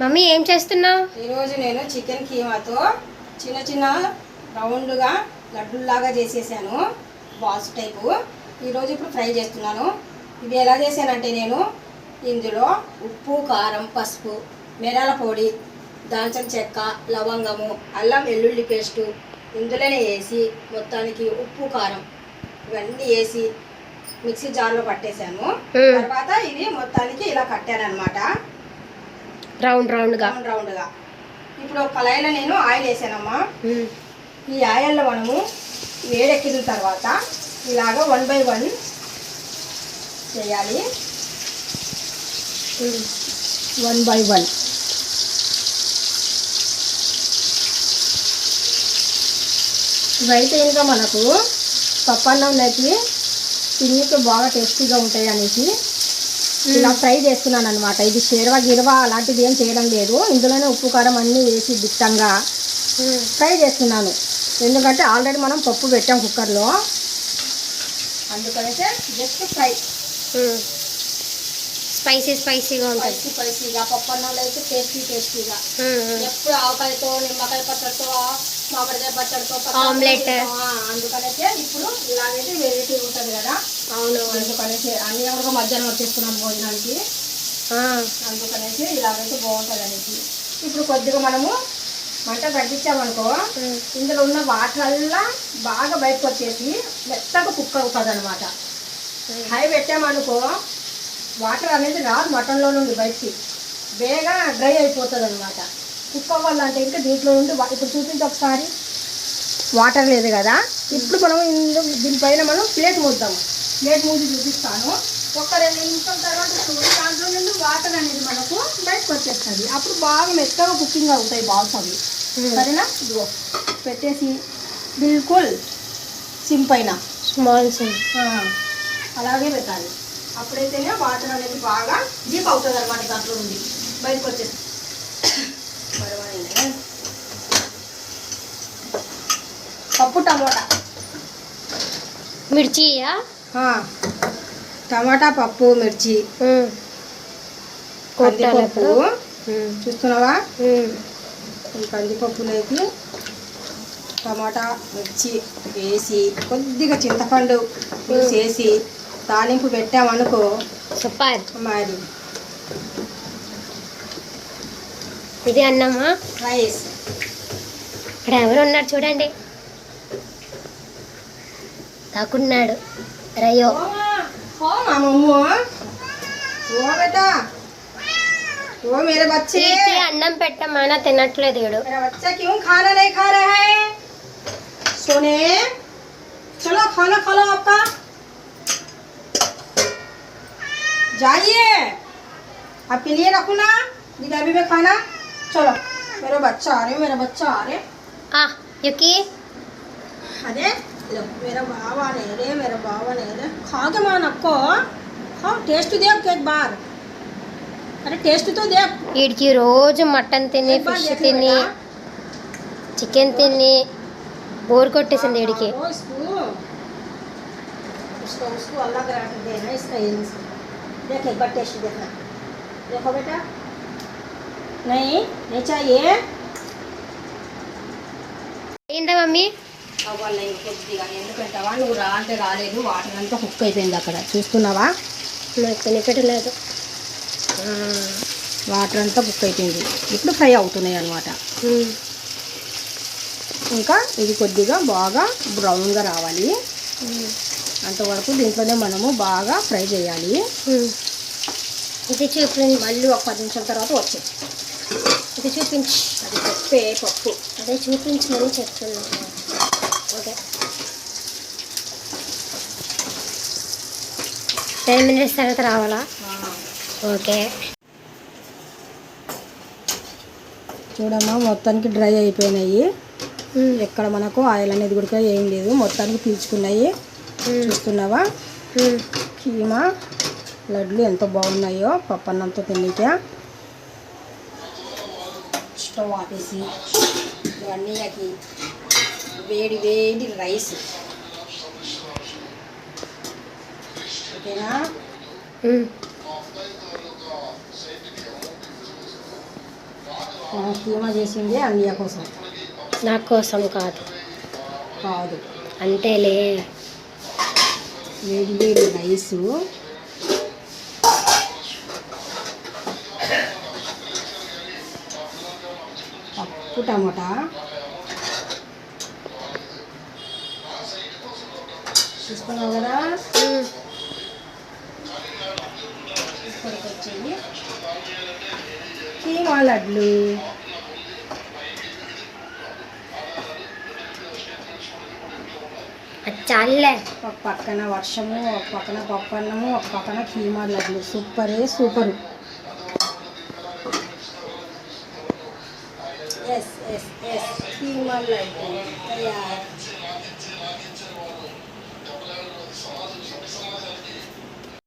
Mummy ఏం చేస్తున్నావు ఈరోజు నేను చికెన్ కీమాతో చిన్న చిన్న రౌండ్గా లడ్డుల్లాగా చేసేసాను బాల్స్ టైపు. ఈరోజు ఇప్పుడు ఫ్రై చేస్తున్నాను. ఇవి ఎలా చేశానంటే నేను ఇందులో ఉప్పు కారం పసుపు మిరాల పొడి దాల్చిన చెక్క లవంగము అల్లం వెల్లుల్లి పేస్టు ఇందులోనే వేసి మొత్తానికి ఉప్పు కారం ఇవన్నీ వేసి మిక్సీ జార్లో పట్టేశాను. తర్వాత ఇవి మొత్తానికి ఇలా కట్టాను అనమాట రౌండ్ రౌండ్గా. రౌండ్ రౌండ్గా. ఇప్పుడు ఒక కళాయిలో నేను ఆయిల్ వేసానమ్మా. ఈ ఆయిల్లో మనము వేడెక్కిన తర్వాత ఇలాగ వన్ బై వన్ చేయాలి. One by one. ఇవైతే ఇంకా మనకు పప్పన్నంలోకి తిన్నీకి బాగా టేస్టీగా ఉంటాయి అనేసి ఇలా ఫ్రై చేస్తున్నాను అనమాట ఇది షేర్వా గిరవా అలాంటిది ఏం చేయడం లేదు. ఇందులోనే ఉప్పు కారం అన్నీ వేసి దిట్టంగా. ఫ్రై చేస్తున్నాను ఎందుకంటే ఆల్రెడీ మనం పప్పు పెట్టాం కుక్కర్లో. అందుకనైతే జస్ట్ ఫ్రై. స్పైసీ స్పైసీగా ఉంటుంది. స్పైసీ స్పైసీగా పప్పు అన్నంలో అయితే టేస్టీ టేస్టీగా. ఎప్పుడు ఆవకాయతో నిమ్మకాయ పచ్చడితో మామిడికాయ పచ్చడితో పచ్చడి ఆమ్లెట్. ఆ, అందుకనైతే ఇప్పుడు ఇలాగైతే వెరైటీ ఉంటుంది కదా. అవును. అందుకనేసి అన్ని ఎవరికో మధ్యాహ్నం వచ్చేస్తున్నాం భోజనానికి. అందుకనేసి ఇలాగైతే బాగుంటుంది అనేసి ఇప్పుడు కొద్దిగా మనము మంట తగ్గించామనుకో. ఇందులో ఉన్న వాటర్ అల్లా బాగా బయటకు వచ్చేసి మెత్తగా కుక్ అవుతుంది అనమాట హై పెట్టామనుకో వాటర్ అనేది రాదు మటన్లో నుండి బయటికి. బేగా డ్రై అయిపోతుంది అనమాట కుక్ అవ్వాలంటే ఇంకా దీంట్లో నుండి వా- ఇప్పుడు చూపించి ఒకసారి. వాటర్ లేదు కదా? ఇప్పుడు మనం ఇందులో దీనిపైన మనం ప్లేట్ మూద్దాం ప్లేట్ మూసి చూపిస్తాను. ఒక రెండు నిమిషాల తర్వాత దాంట్లో నుండి వాటర్ అనేది మనకు బయటకు వచ్చేస్తుంది. అప్పుడు బాగా మెత్తగా కుకింగ్ అవుతాయి బాల్స్ అవి. సరేనా? ఇదిగో పెట్టేసి బిల్కుల్ సిమ్ పైన. Small sim. అలాగే పెట్టాలి. అప్పుడైతేనే వాటర్ అనేది బాగా డీప్ అవుతుంది అనమాట దాంట్లో నుండి. బయటకు వచ్చేసి పప్పు టమోటా. మిర్చియా? ఆ, టమాటా పప్పు మిర్చి. కందిపప్పు. చూస్తున్నావా. ఈ కందిపప్పులోకి టమాటా మిర్చి వేసి కొద్దిగా చింతపండు వేసి తాలింపు పెట్టామనుకో మరి. ఇది అన్నమా? రైస్. ఇక్కడ ఎవరు ఉన్నారు చూడండి. దాక్కున్నాడు రయ్యో ओ माँ मम्मू ओ बेटा ओ मेरे बच्चे తీర్చి అన్నం పెట్టమన్నా తినట్లేదు వీడు मेरा बच्चा क्यों खाना नहीं खा रहा है सोने चलो खाना खा लो आपका जाइए आपके लिए रखू ना डिब्बे में खाना चलो मेरा बच्चा आ रहे मेरा बच्चा आ रहे ఆ యుకి अरे लो मेरा बाबा नहीं रे मेरा बाबा नहीं रे खा के मान आपको खाओ टेस्ट देख एक बार अरे टेस्ट तो देख వీడికి రోజు మటన్ తిని एक बार ఫిష్ देख ले తిని बेटा। చికెన్ తిని బోర్ కొట్టేసింది వీడికి वो इसको उसको उसको अलग रख देना इसका ये इसका। देख एक बार टेस्ट देखना देखो बेटा नहीं नहीं चाहिए ఏందా మమ్మీ అవ్వాలి నేను కొద్దిగా ఎందుకంటావా నువ్వు రా అంటే రాలేదు వాటర్ అంతా కుక్ అయిపోయింది అక్కడ. చూస్తున్నావా? నాకు తినిపెట్టలేదు వాటర్ అంతా కుక్ అయిపోయింది. ఇప్పుడు ఫ్రై అవుతున్నాయి అన్నమాట. ఉమ్. ఇంకా ఇది కొద్దిగా బాగా బ్రౌన్గా రావాలి. అంతవరకు దీంట్లోనే మనము బాగా ఫ్రై చేయాలి. ఇది చూపించు మళ్ళీ ఒక పది నిమిషాల తర్వాత వచ్చేది ఇది చూపించు. అది పప్పే పప్పు. అదే చూపించమని చెప్తున్నాను ఓకే టెన్ మినిట్స్ తర్వాత రావాలా? ఓకే. చూడమ్మా మొత్తానికి డ్రై అయిపోయినాయి. ఎక్కడ మనకు ఆయిల్ అనేది కూడా ఏం లేదు. మొత్తానికి పీల్చుకున్నాయి. చూస్తున్నావా. కీమా లడ్లు ఎంత బాగున్నాయో పప్పన్నంతో తిండికే స్టవ్ ఆపేసి ఇవన్నీకి వేడి వేడి రైస్. ఓకేనా? కీమా చేసింది అన్నయ్య కోసం. నా కోసం కాదు. కాదు. అంతేలే. వేడి వేడి రైసు పప్పు టమాటా. తీసుకున్నావు కదా? ఇక్కడికి వచ్చేది కీమా లడ్లు చాలే ఒక పక్కన వర్షము ఒక పక్కన పప్పు అన్నము ఒక పక్కన కీమా లడ్లు సూపరే super. Yes yes yes keema laddu తయారు.